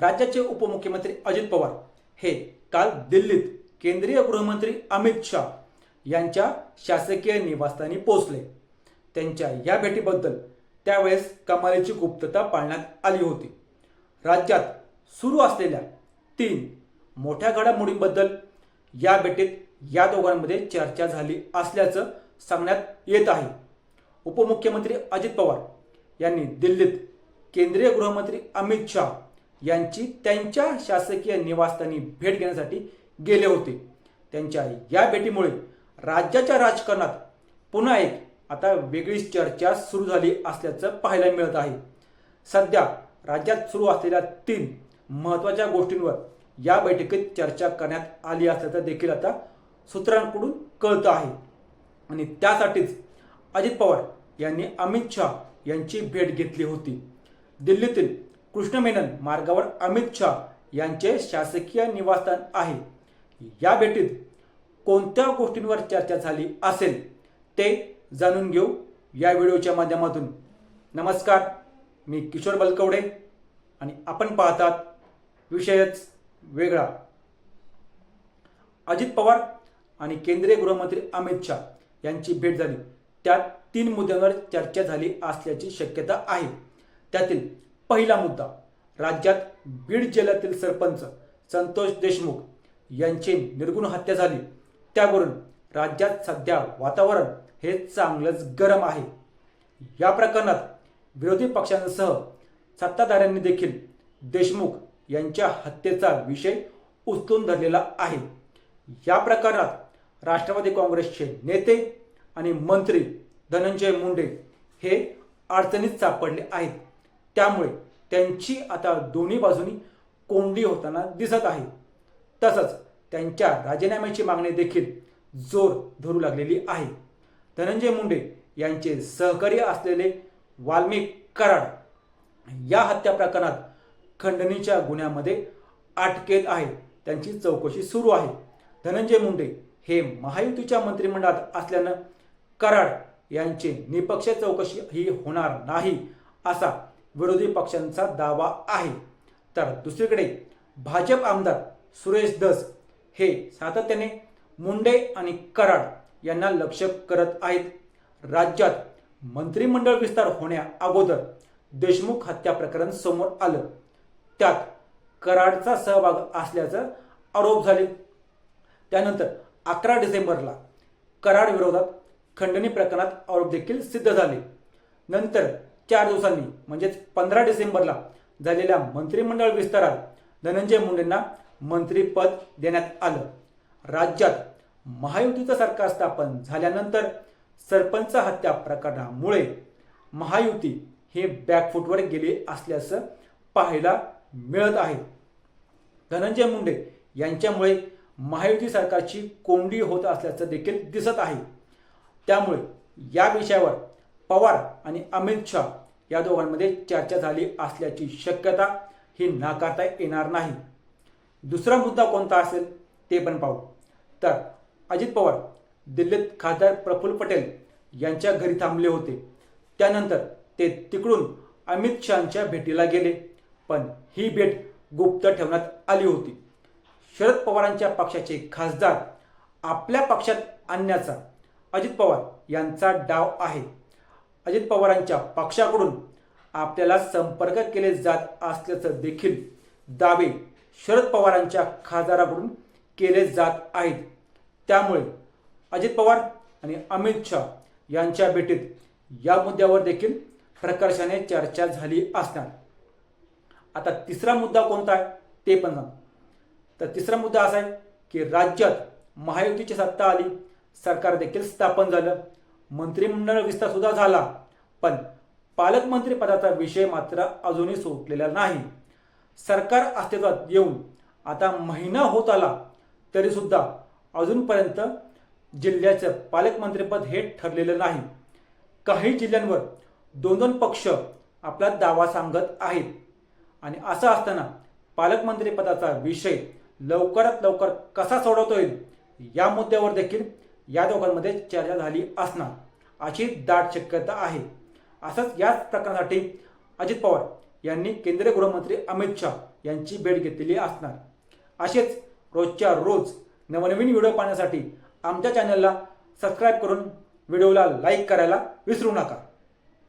राज्याचे उपमुख्यमंत्री अजित पवार हे काल दिल्लीत केंद्रीय गृहमंत्री अमित शाह यांच्या शासकीय निवासस्थानी पोहोचले. त्यांच्या या भेटीबद्दल त्यावेळेस कमालीची गुप्तता पाळण्यात आली होती. राज्यात सुरू असलेल्या तीन मोठ्या घडामोडींबद्दल या भेटीत या दोघांमध्ये चर्चा झाली असल्याचं सांगण्यात येत आहे. उपमुख्यमंत्री अजित पवार यांनी दिल्लीत केंद्रीय गृहमंत्री अमित शाह यांची त्यांच्या शासकीय निवासस्थानी भेट घेण्यासाठी गेले होते. त्यांच्या या भेटीमुळे राज्याच्या राजकारणात पुन्हा एक आता वेगळीच चर्चा सुरू झाली असल्याचं पाहायला मिळत आहे. सध्या राज्यात सुरू असलेल्या तीन महत्त्वाच्या गोष्टींवर या बैठकीत चर्चा करण्यात आली असल्याचं देखील आता सूत्रांकडून कळतं आहे. आणि त्यासाठीच अजित पवार यांनी अमित शहा यांची भेट घेतली होती. दिल्लीतील कृष्णमेनन मार्गावर अमित शाह यांचे शासकीय निवासस्थान आहे. या भेटीत कोणत्या गोष्टींवर चर्चा झाली असेल ते जाणून घेऊ या व्हिडिओच्या माध्यमातून. नमस्कार मी किशोर बलकवडे आणि आपण पाहतात विषयच वेगळा. अजित पवार आणि केंद्रीय गृहमंत्री अमित शाह यांची भेट झाली. त्यात तीन मुद्द्यांवर चर्चा झाली असल्याची शक्यता आहे. त्यातील पहिला मुद्दा राज्यात बीड जिल्ह्यातील सरपंच संतोष देशमुख यांची निर्गुण हत्या झाली. त्यावरून राज्यात सध्या वातावरण हे चांगलंच गरम आहे. या प्रकरणात विरोधी पक्षांसह सत्ताधाऱ्यांनी देखील देशमुख यांच्या हत्येचा विषय उचलून धरलेला आहे. या प्रकरणात राष्ट्रवादी काँग्रेसचे नेते आणि मंत्री धनंजय मुंडे हे अडचणीत सापडले आहेत. त्यामुळे त्यांची आता दोन्ही बाजूनी कोंडी होताना दिसत आहे. तसंच त्यांच्या राजीनाम्याची मागणी देखील जोर धरू लागलेली आहे. धनंजय मुंडे यांचे सहकारी असलेले वाल्मिक कराड या हत्या प्रकरणात खंडणीच्या गुन्ह्यामध्ये अटकेत आहे. त्यांची चौकशी सुरू आहे. धनंजय मुंडे हे महायुतीच्या मंत्रिमंडळात असल्यानं कराड यांची निपक्ष चौकशी ही होणार नाही असा विरोधी पक्षांचा दावा आहे. तर दुसरीकडे भाजप आमदार सुरेश दस हे सातत्याने मुंडे आणि कराड यांना लक्ष करत आहेत. राज्यात मंत्रिमंडळ विस्तार होण्या अगोदर देशमुख हत्या प्रकरण समोर आलं. त्यात कराडचा सहभाग असल्याचं आरोप झाले. त्यानंतर अकरा डिसेंबरला कराड विरोधात खंडणी प्रकरणात आरोप देखील सिद्ध झाले. नंतर चार दिवसांनी म्हणजेच पंधरा डिसेंबरला झालेल्या मंत्रिमंडळ विस्तारात धनंजय मुंडेंना मंत्रीपद देण्यात आलं. राज्यात महायुतीचं सरकार स्थापन झाल्यानंतर सरपंच हत्या प्रकरणामुळे महायुती हे बॅकफूटवर गेले असल्याचं पाहायला मिळत आहे. धनंजय मुंडे यांच्यामुळे महायुती सरकारची कोंडी होत असल्याचं देखील दिसत आहे. त्यामुळे या विषयावर पवार आणि अमित शहा या दोघांमध्ये चर्चा झाली असल्याची शक्यता ही नाकारता येणार नाही. दुसरा मुद्दा कोणता असेल ते पण पाहू. तर अजित पवार दिल्लीत खासदार प्रफुल्ल पटेल यांच्या घरी थांबले होते. त्यानंतर ते तिकडून अमित शहाच्या भेटीला गेले. पण ही भेट गुप्त ठेवण्यात आली होती. शरद पवारांच्या पक्षाचे खासदार आपल्या पक्षात आणण्याचा अजित पवार यांचा डाव आहे. अजित पवारांच्या पक्षाकडून आपल्याला संपर्क केले जात असल्याचं देखील दावे शरद पवारांच्या खासदाराकडून केले जात आहेत. त्यामुळे अजित पवार आणि अमित शहा यांच्या भेटीत या मुद्द्यावर देखील प्रकर्षाने चर्चा झाली असणार. आता तिसरा मुद्दा कोणता आहे? ते पण सांग तर तिसरा मुद्दा असा आहे की राज्यात महायुतीची सत्ता आली सरकार देखील स्थापन झालं मंत्रिमंडळ विस्तार सुद्धा झाला पण पालकमंत्री पदाचा विषय मात्र अजूनही सुटलेला नाही. सरकार अस्तित्वात येऊन आता महिना होत आला तरी सुद्धा अजूनपर्यंत जिल्ह्याचं पालकमंत्रीपद हे ठरलेलं नाही. काही जिल्ह्यांवर दोन दोन पक्ष आपला दावा सांगत आहेत. आणि असं असताना पालकमंत्रीपदाचा विषय लवकरात लवकर कसा सोडवता येईल या मुद्द्यावर देखील या दोघांमध्ये चर्चा झाली असणार अशी दाट शक्यता आहे. असंच याच प्रकरणासाठी अजित पवार यांनी केंद्रीय गृहमंत्री अमित शहा यांची भेट घेतलेली असणार. असेच रोजच्या रोज नवनवीन व्हिडिओ पाहण्यासाठी आमच्या चॅनलला सबस्क्राईब करून व्हिडिओला लाईक करायला विसरू नका.